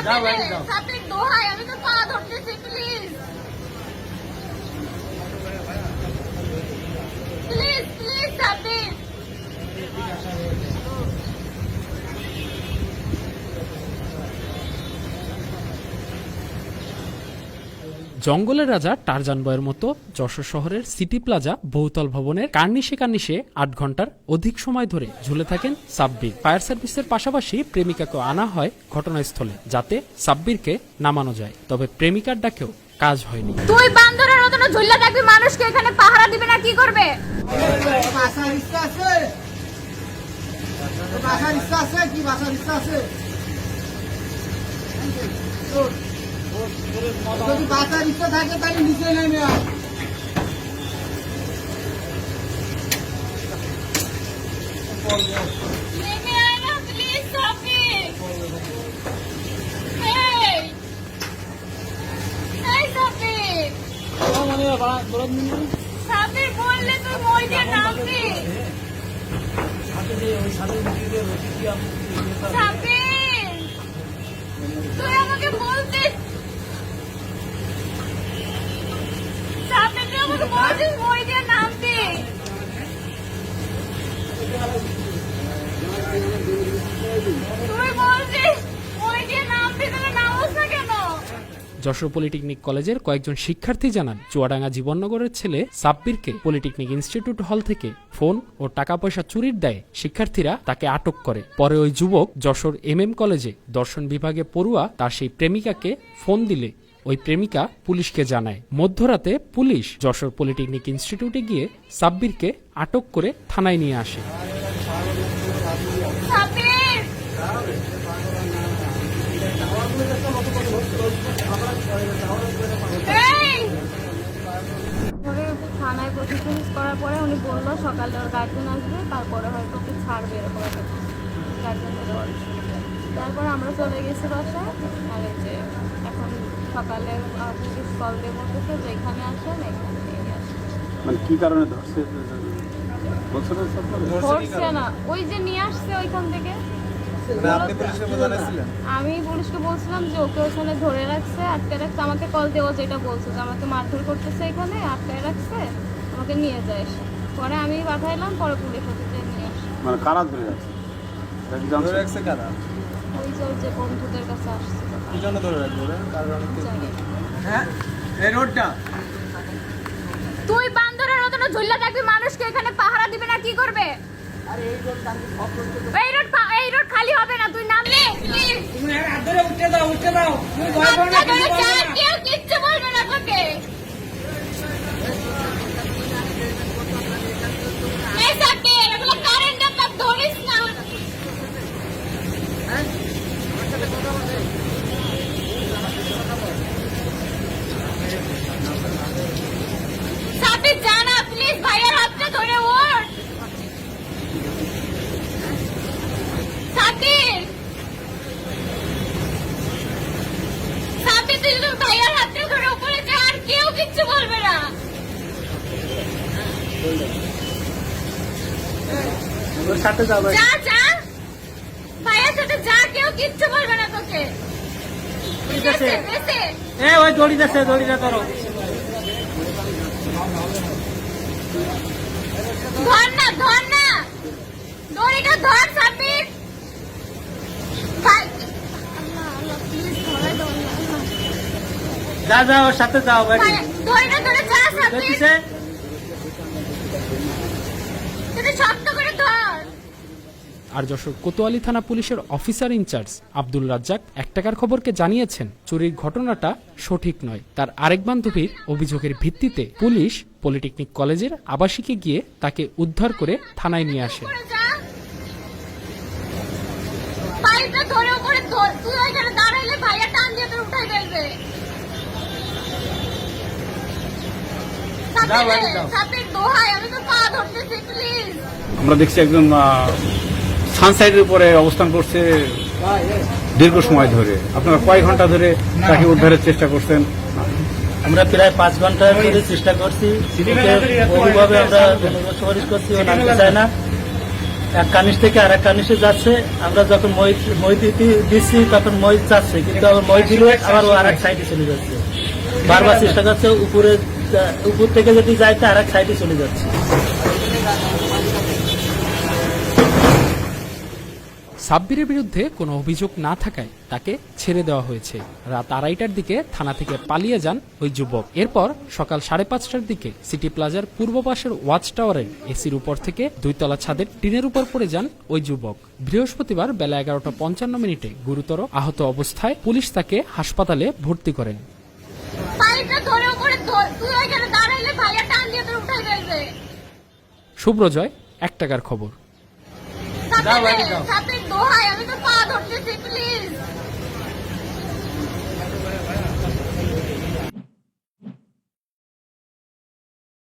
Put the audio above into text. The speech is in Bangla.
যাও, দেবে বাড়ি যাও। সাবির দোহাই আমি তো পা ধরতেছি প্লিজ প্লিজ প্লিজ সাবির জঙ্গলের রাজা টারজান বয়ের মতো যশোর শহরের সিটি প্লাজা বহুতল ভবনের কার্নিশে কার্নিশে আট ঘণ্টার অধিক সময় ধরে ঝুলে থাকেন সাব্বির। ফায়ার সার্ভিসের পাশাপাশি প্রেমিকাকে আনা হয় ঘটনাস্থলে যাতে সাব্বিরকে নামানো যায়। তবে প্রেমিকার ডাকেও কাজ হয়নি। তুই বান্দরের মতন ঝুল্লা থাকবি মানুষকে এখানে পাহারা দিবে না কি করবে? কি যদি বাসার ইচ্ছা থাকে তাহলে নিচে নেমে সাবির বললে তুই মই দিয়ে নামবি। সাবির তুই আমাকে বলতিস সাবির তুই আমাকে বলছিস মই দিয়ে নামবি তুই বলছিস মই দিয়ে নামবি তাহলে নামোস না কেন যশোর পলিটেকনিক কলেজের কয়েকজন শিক্ষার্থী জানান, চুয়াডাঙ্গা জীবননগরের ছেলে সাব্বিরকে পলিটেকনিক ইনস্টিটিউট হল থেকে ফোন ও টাকা পয়সা চুরির দায়ে শিক্ষার্থীরা তাকে আটক করে। পরে ওই যুবক যশোর এম এম কলেজে দর্শন বিভাগে পড়ুয়া তার সেই প্রেমিকাকে ফোন দিলে। ওই প্রেমিকা পুলিশকে জানায়। মধ্যরাতে পুলিশ যশোর পলিটেকনিক ইনস্টিটিউটে গিয়ে সাব্বিরকে আটক করে থানায় নিয়ে আসে। থানায় করার পরে উনি বলল সকালে ওর গার্জেন আসবে তারপরে হয়তো ওকে ছাড়বে এরকম গার্জেন তারপরে আমরা চলে গেছি বাসায়। আর এই যে সকালে পুলিশ কল দিয়ে বলতেছে যে এখানে আসেন এখানে নিয়ে আসেন। মানে কি কারণে ধরছে? ধরছে না। ওই যে নিয়ে আসছে ওইখান থেকে। আমি পুলিশকে বলছিলাম যে ওকে ওখানে ধরে রাখছে আটকে রাখছে। আমাকে কল দেওয়া যেটা বলছে যে আমাকে মারধর করতেছে এখানে আটকায় রাখছে আমাকে নিয়ে যায় এসে। পরে আমি পাঠাইলাম পরে পুলিশ ওকে যে নিয়ে আসে। মানে কারা ধরে রাখছে? এটা কি জানছো? ধরে রাখছে কারা? ওই যে ওর যে বন্ধুদের কাছে আসছে কি জন্য ধরে রাখবে ওরা? কারণ হ্যাঁ? এই রোডটা? তুই বান্দরের মতন ঝুল্লা থাকবি মানুষকে এখানে পাহারা দিবে না কি করবে? এই রোড এই রোড খালি হবে না তুই নামলে তুমি উঠে দাও উঠে দাও। তুমি ভয় করো না কিছু করো না। কেউ কিচ্ছু বলবে না তোকে এই সাবির এগুলো কারেন্ট আপনার ধরিস না সাবির জানা প্লিজ ভাইয়ের হাতটা ধরে ওঠ সাবির সাবির তুই ভাইয়ের হাতটা ধরে উপরে যা আর কেউ কিচ্ছু বলবে না। সাথে যাবে যা যা। ভাইয়ের সাথে যা কেউ কিচ্ছু বলবে না তোকে। ঠিক আছে। এ ওই দড়ি যাচ্ছে দড়িটা ধরো ধর না ধর না। দড়িটা ধর সাবির যা যা ওর সাথে যাও বাড়ি আর যশোর কোতোয়ালি থানা পুলিশের অফিসার ইনচার্জ আব্দুল রাজ্জাক এক টাকার খবরকে জানিয়েছেন চুরির ঘটনাটা সঠিক নয়। তার আরেক বান্ধবীর অভিযোগের ভিত্তিতে পুলিশ পলিটেকনিক কলেজের আবাসিকে গিয়ে তাকে উদ্ধার করে থানায় নিয়ে আসে। ধরে উপরে তুই ওইখানে দাঁড়াইলে ভাইয়া টান দিয়ে তোর উঠাই ফেলবে যাও, বাড়ি যাও। সাপের দোহাই আমি তো পা ধরতেছি প্লিজ আমরা দেখছি একজন সানসাইডের উপরে অবস্থান করছে দীর্ঘ সময় ধরে। আপনারা কয় ঘণ্টা ধরে তাকে উদ্ধারের চেষ্টা করছেন? আমরা প্রায় পাঁচ ঘণ্টা ধরে চেষ্টা করছি। বহুভাবে আমরা সুপারিশ করছি ও নামতে চায় না। এক কানিস থেকে আর এক কানিসে যাচ্ছে। আমরা যখন মই মই দিচ্ছি তখন মই যাচ্ছে কিন্তু আবার মই দিলে আবার ও আর এক সাইডে চলে যাচ্ছে। বারবার চেষ্টা করছে উপরে উপর থেকে যদি যাইতে আর এক সাইডে চলে যাচ্ছে। সাব্বিরের বিরুদ্ধে কোনো অভিযোগ না থাকায় তাকে ছেড়ে দেওয়া হয়েছে। রাত আড়াইটার দিকে থানা থেকে পালিয়ে যান ওই যুবক। এরপর সকাল সাড়ে পাঁচটার দিকে সিটি প্লাজার পূর্ব পাশের ওয়াচ টাওয়ারের এসির উপর থেকে দুইতলা ছাদের টিনের উপর পড়ে যান ওই যুবক। বৃহস্পতিবার বেলা এগারোটা পঞ্চান্ন মিনিটে গুরুতর আহত অবস্থায় পুলিশ তাকে হাসপাতালে ভর্তি করেন পাইপটা ধরে উপরে ধর- তুই ওইখানে দাঁড়াইলে ভাইয়া টান দিয়ে তোর উঠাই দেবে শুভ্রজয় এক টাকার খবর দোহাই আমি তো পা ধরতেছি প্লিজ